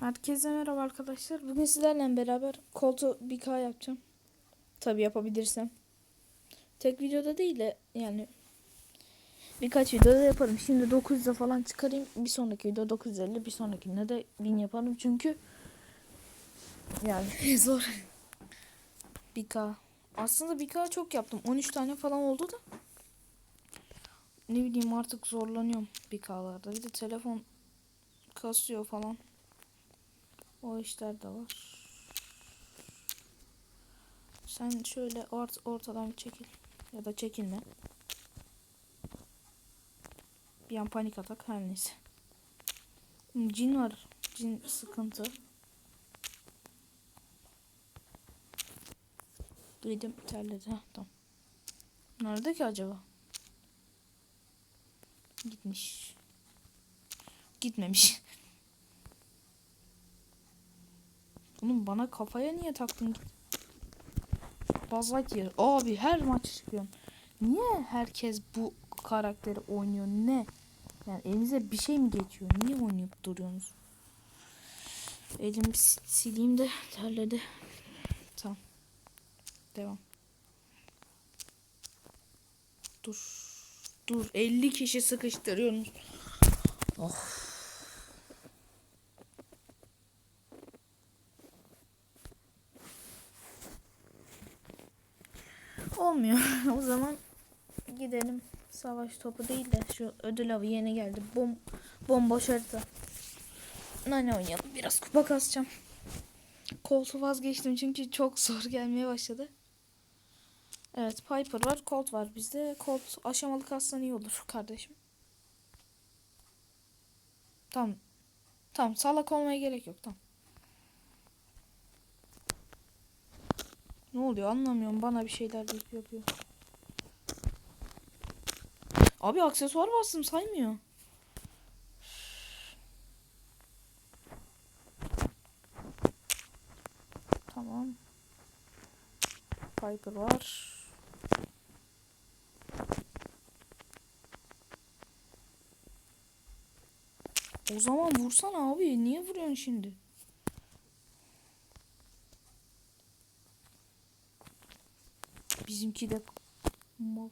Herkese merhaba arkadaşlar. Bugün sizlerle beraber koltu bir K yapacağım. Tabi yapabilirsem. Tek videoda değil de yani birkaç videoda yaparım. Şimdi 900'e falan çıkarayım. Bir sonraki video 950 bir sonrakinde de 1000 yaparım. Çünkü yani zor. Bir. Aslında bir çok yaptım. 13 tane falan oldu da. Ne bileyim artık zorlanıyorum bir. Bir de telefon kasıyor falan. O işler de var. Sen şöyle ort ortadan çekil. Ya da çekilme. Bir an panik atak her neyse. Cin var. Cin sıkıntı. Duydum terledi. Heh, tamam. Nerede ki acaba? Gitmiş. Gitmemiş. Bunun bana kafaya niye taktın? Buzz Lightyear. Abi her maç çıkıyorum. Niye herkes bu karakteri oynuyor? Ne? Yani elinize bir şey mi geçiyor? Niye oynayıp duruyorsunuz? Elimi sil- sileyim de terledi. Tamam. Devam. Dur. Dur. 50 kişi sıkıştırıyorsunuz. Oh. Olmuyor. o zaman gidelim. Savaş topu değil de şu ödül avı yeni geldi. Bom bomboş harita. Ne oynayalım? Biraz kupa kasacağım. Colt'u vazgeçtim çünkü çok zor gelmeye başladı. Evet Piper var, Colt var bizde. Colt aşamalı kassan iyi olur kardeşim. Tamam. Tamam salak olmaya gerek yok tamam. Ne oluyor anlamıyorum. Bana bir şeyler yapıyor. Abi aksesuar bastım saymıyor. Tamam. Piper var. O zaman vursana abi. Niye vuruyorsun şimdi? Bizimki de mal.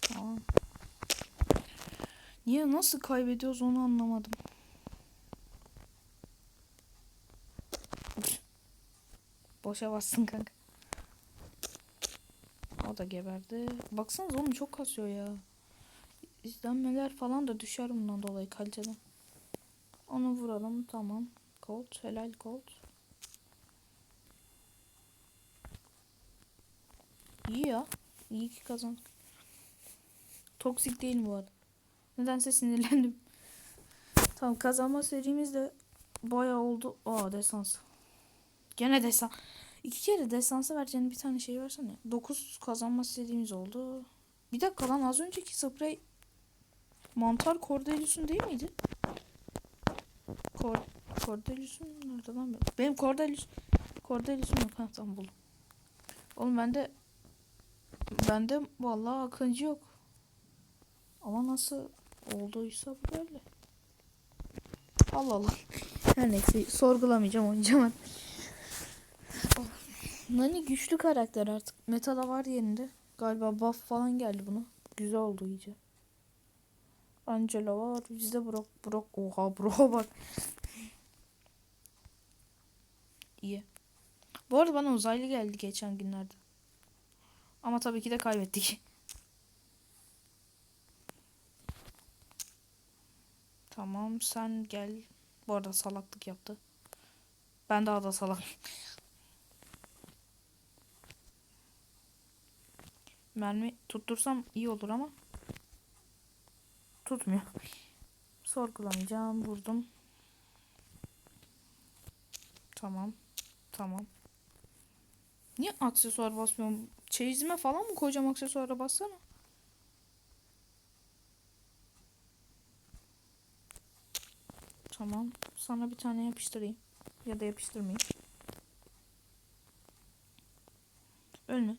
Tamam. Niye nasıl kaybediyoruz onu anlamadım. Boşa bastın kanka. O da geberdi. Baksanıza oğlum çok kasıyor ya. İzlenmeler falan da düşer bundan dolayı kaliteden. Onu vuralım tamam. Colt helal Colt. İyi ya. İyi ki kazandık. Toksik değil bu arada. Nedense sinirlendim. Tamam kazanma serimiz de bayağı oldu. Aa desans. Gene desans. İki kere destansı vereceğin bir tane şey versene. 9 kazanma serimiz oldu. Bir dakika lan az önceki sprey mantar Cordelius'un değil miydi? Cor Cordelius'un nerede lan? benim? Benim Cordelius Cordelius'um yok. Ha tamam buldum. Oğlum bende bende vallahi akıncı yok. Ama nasıl olduysa böyle. Allah Allah. Her neyse sorgulamayacağım oynayacağım hadi. Nani güçlü karakter artık. Meta'da var yerinde. Galiba buff falan geldi buna. Güzel oldu iyice. Angela var. Bizde Brock. Brock. Oha Brock'a bak. İyi. Bu arada bana uzaylı geldi geçen günlerde. Ama tabii ki de kaybettik. Tamam sen gel. Bu arada salaklık yaptı. Ben daha da salak. Mermi tuttursam iyi olur ama tutmuyor. Sorgulamayacağım. Vurdum. Tamam. Tamam. Niye aksesuar basmıyorum? Çeyizime falan mı koyacağım aksesuara bassana? Tamam. Sana bir tane yapıştırayım. Ya da yapıştırmayayım. Ölme.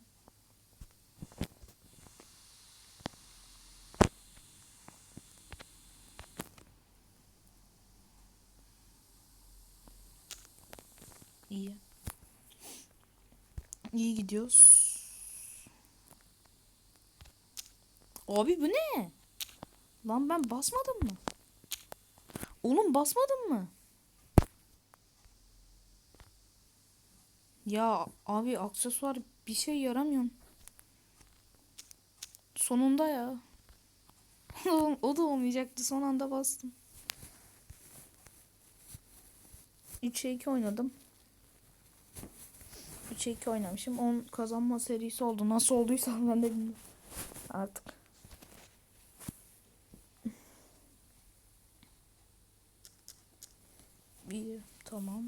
İyi. İyi gidiyoruz. Abi bu ne? Lan ben basmadım mı? Oğlum basmadın mı? Ya abi aksesuar bir şey yaramıyor. Sonunda ya. o da olmayacaktı. Son anda bastım. 3'e 2 oynadım. 3'e 2 oynamışım. 10 kazanma serisi oldu. Nasıl olduysa ben de bilmiyorum. Artık. İyi. Tamam.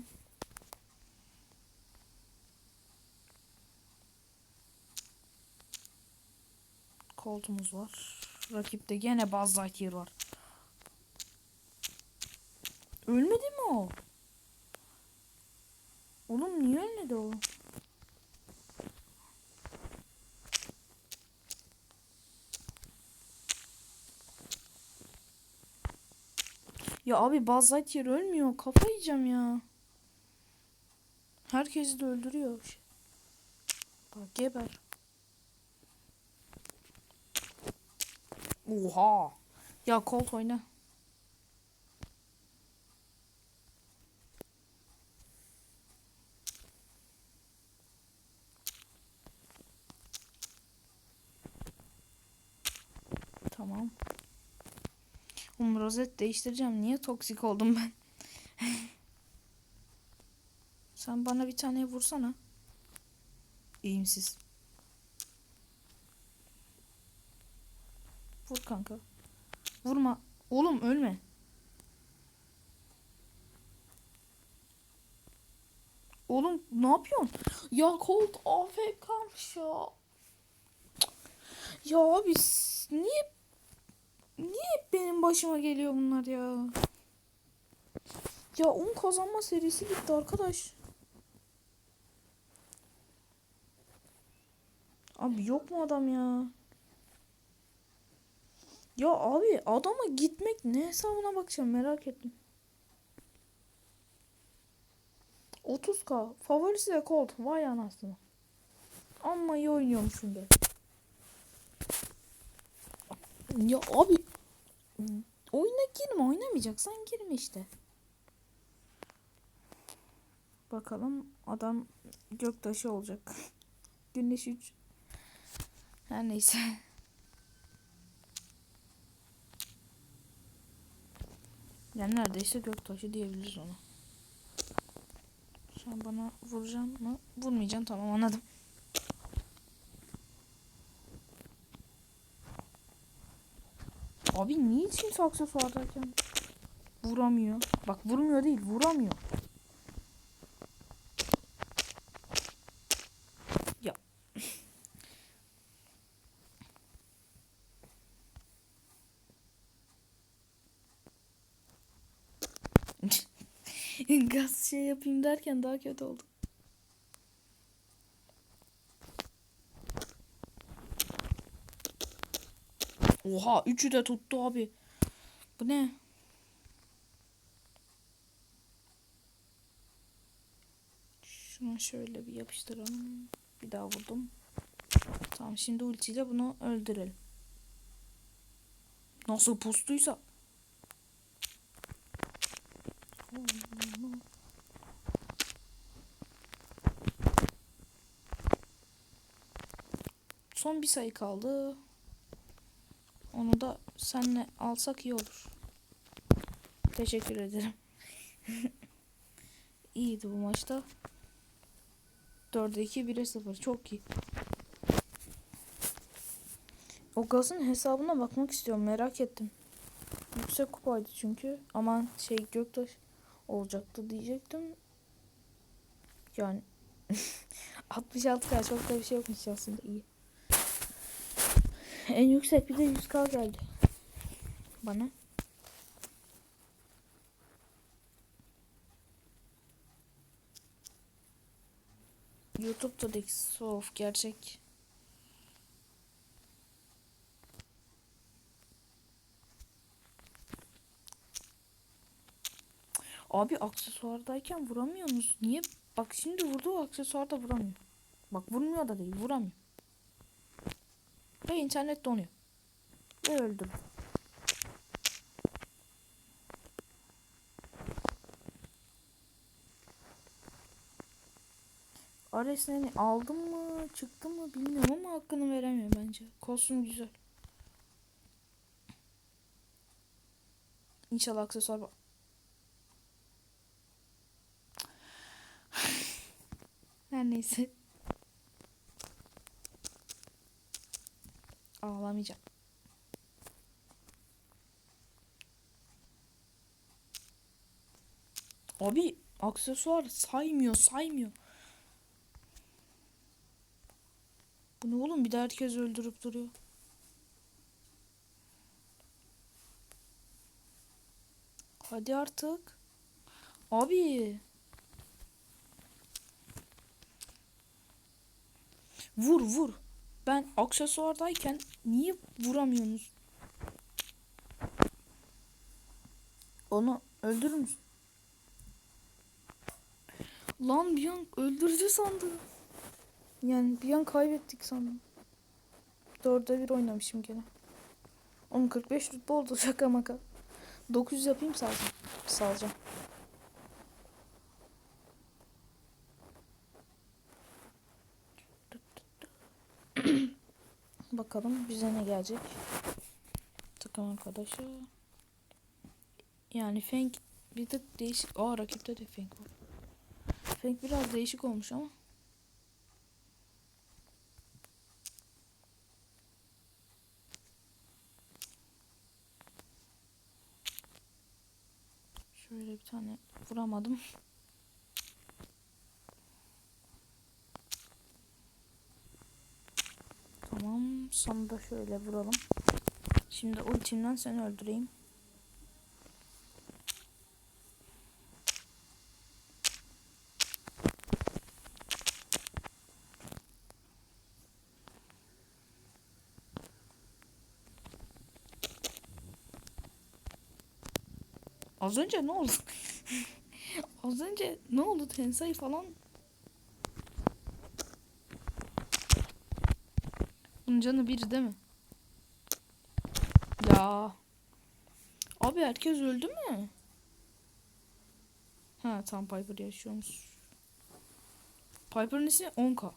Koltumuz var. Rakipte gene Buzz Lightyear var. Ölmedi mi o? Oğlum niye ölmedi o? Ya abi Buzz Lightyear ölmüyor. Kafa yiyeceğim ya. Herkesi de öldürüyor. Bak geber. Oha. Ya Colt oyna. Tamam. Um rozet değiştireceğim. Niye toksik oldum ben? Sen bana bir tane vursana. İyimsiz. Vur kanka. Vurma. Oğlum ölme. Oğlum ne yapıyorsun? Ya Colt AFK'mış ya. Ya abi s- niye niye hep benim başıma geliyor bunlar ya? Ya 10 kazanma serisi gitti arkadaş. Abi yok mu adam ya? Ya abi adama gitmek ne hesabına bakacağım merak ettim. 30k favorisi de Colt vay anasını. Amma iyi oynuyormuşum be. Ya abi oyuna girme oynamayacaksan girme işte. Bakalım adam göktaşı olacak. Güneş 3. Her neyse. Yani neredeyse göktaşı diyebiliriz ona. Sen bana vuracaksın mı? Vurmayacaksın tamam anladım. Abi niçin aksesuardayken vuramıyor? Bak vurmuyor değil vuramıyor. Ya. Gaz şey yapayım derken daha kötü oldu. Oha üçü de tuttu abi. Bu ne? Şunu şöyle bir yapıştıralım. Bir daha vurdum. Tamam şimdi ultiyle bunu öldürelim. Nasıl pustuysa. Son bir sayı kaldı. Onu da senle alsak iyi olur. Teşekkür ederim. İyiydi bu maçta. 4'e 2 1'e 0 çok iyi. O gazın hesabına bakmak istiyorum merak ettim. Yüksek kupaydı çünkü. Aman şey Göktaş olacaktı diyecektim. Yani 66k çok da bir şey yokmuş aslında iyi. En yüksek bize 100k geldi. Bana. YouTube'da da gerçek. Abi aksesuardayken vuramıyorsunuz. Niye? Bak şimdi vurdu aksesuarda vuramıyor. Bak vurmuyor da değil vuramıyor. Ve internet donuyor. Ve öldüm. Ares'ini aldım mı çıktı mı bilmiyorum ama hakkını veremiyor bence. Kostüm güzel. İnşallah aksesuar bak. Her neyse. Ağlamayacağım. Abi aksesuar saymıyor saymıyor. Bu ne oğlum bir de herkes öldürüp duruyor. Hadi artık. Abi. Vur vur. Ben aksesuardayken niye vuramıyorsunuz? Onu öldürür müsün? Lan bir an öldürdü sandım. Yani bir an kaybettik sandım. Dörde bir oynamışım gene. Onun 45 rütbe oldu şaka maka. 900 yapayım salacağım. Salacağım. Bakalım bize ne gelecek. Takım arkadaşı. Yani Feng bir tık değişik. Aa rakipte de Feng var. Feng biraz değişik olmuş ama. Şöyle bir tane vuramadım. Tamam. Sonra da şöyle vuralım. Şimdi ultimden seni öldüreyim. Az önce ne oldu? Az önce ne oldu? Tensai falan Bunun canı bir değil mi? Ya. Abi herkes öldü mü? Ha tam Piper yaşıyormuş. Piper'ın ismi 10k.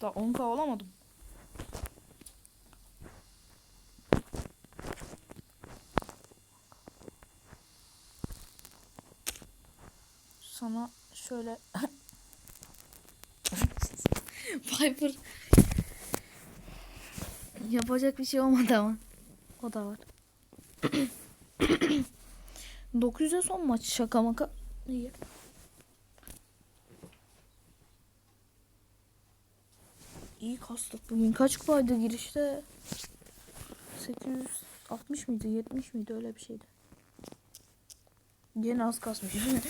Daha 10k olamadım. Sana şöyle Piper Yapacak bir şey olmadı ama. O da var. 900'e son maç şaka maka. İyi. İyi kastık bugün. Kaç kupaydı girişte? 860 mıydı? 70 miydi? Öyle bir şeydi. Gene az kasmışım.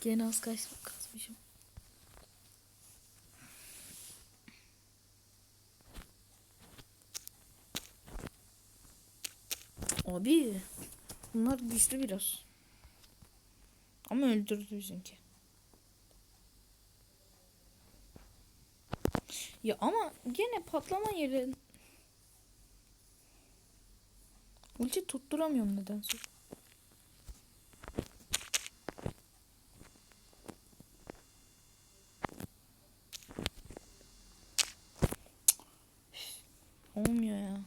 Gene az kas kasmışım. Abi bunlar güçlü biraz. Ama öldürdü bizimki. Ya ama gene patlama yeri Ulti tutturamıyorum nedense. Olmuyor ya.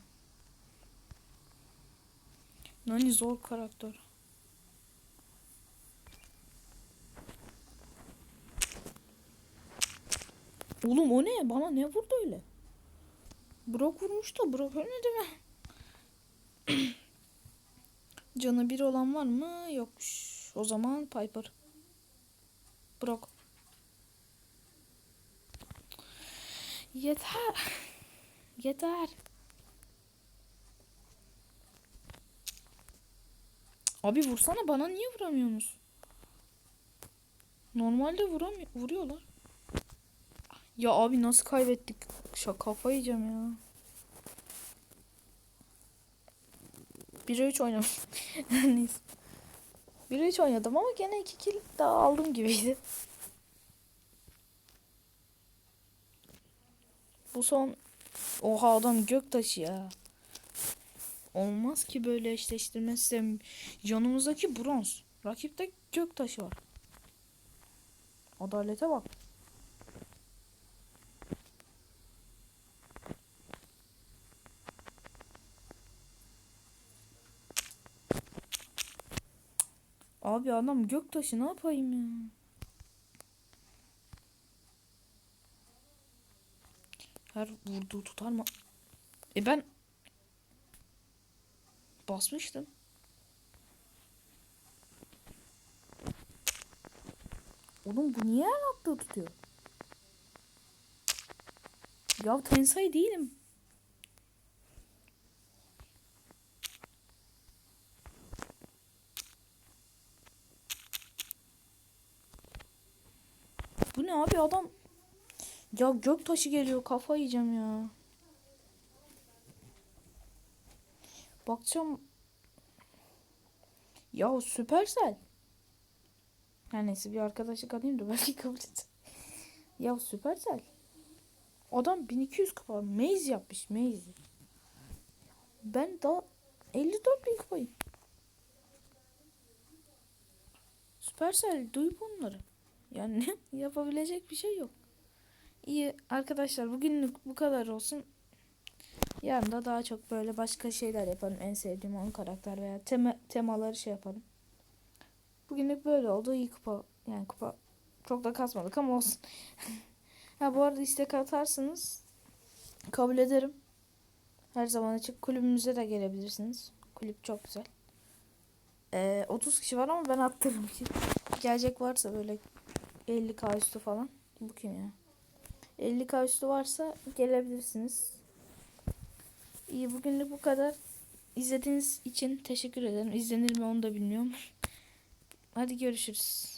Nani zor karakter. Oğlum o ne? Bana ne vurdu öyle? Brock vurmuş da Brock ölmedi mi? Canı bir olan var mı? Yokmuş. O zaman Piper. Brock. Yeter. Yeter. Abi vursana bana niye vuramıyorsunuz? Normalde vuramıyor, vuruyorlar. Ya abi nasıl kaybettik? Şaka kafayı yiyeceğim ya. 1'e 3 oynamış. Neyse. 1'e 3 oynadım ama gene 2 kill daha aldım gibiydi. Bu son Oha adam göktaşı ya. Olmaz ki böyle eşleştirmezsem yanımızdaki bronz. Rakipte göktaşı var. Adalete bak. Abi adam göktaşı ne yapayım ya? Her vurduğu tutar mı? E ben basmıştım. Oğlum bu niye her attığı tutuyor? Ya Tensai değilim. Bu ne abi adam ya gök taşı geliyor kafa yiyeceğim ya. Bakacağım. Ya Süpersel. Her neyse bir arkadaşlık alayım da belki kabul et. ya Süpersel. Adam 1200 kupa maze yapmış maze. Ben daha 54 bin kupayım. Süpersel duy bunları. Yani yapabilecek bir şey yok. İyi arkadaşlar bugünlük bu kadar olsun. Yarın da daha çok böyle başka şeyler yaparım. En sevdiğim 10 karakter veya tema, temaları şey yaparım. Bugünlük böyle oldu. İyi kupa. Yani kupa çok da kasmadık ama olsun. ha bu arada istek atarsınız. Kabul ederim. Her zaman açık. Kulübümüze de gelebilirsiniz. Kulüp çok güzel. Ee, 30 kişi var ama ben attırırım ki. Gelecek varsa böyle 50k üstü falan. Bu kim ya? 50k üstü varsa gelebilirsiniz. İyi bugünlük bu kadar. İzlediğiniz için teşekkür ederim. İzlenir mi onu da bilmiyorum. Hadi görüşürüz.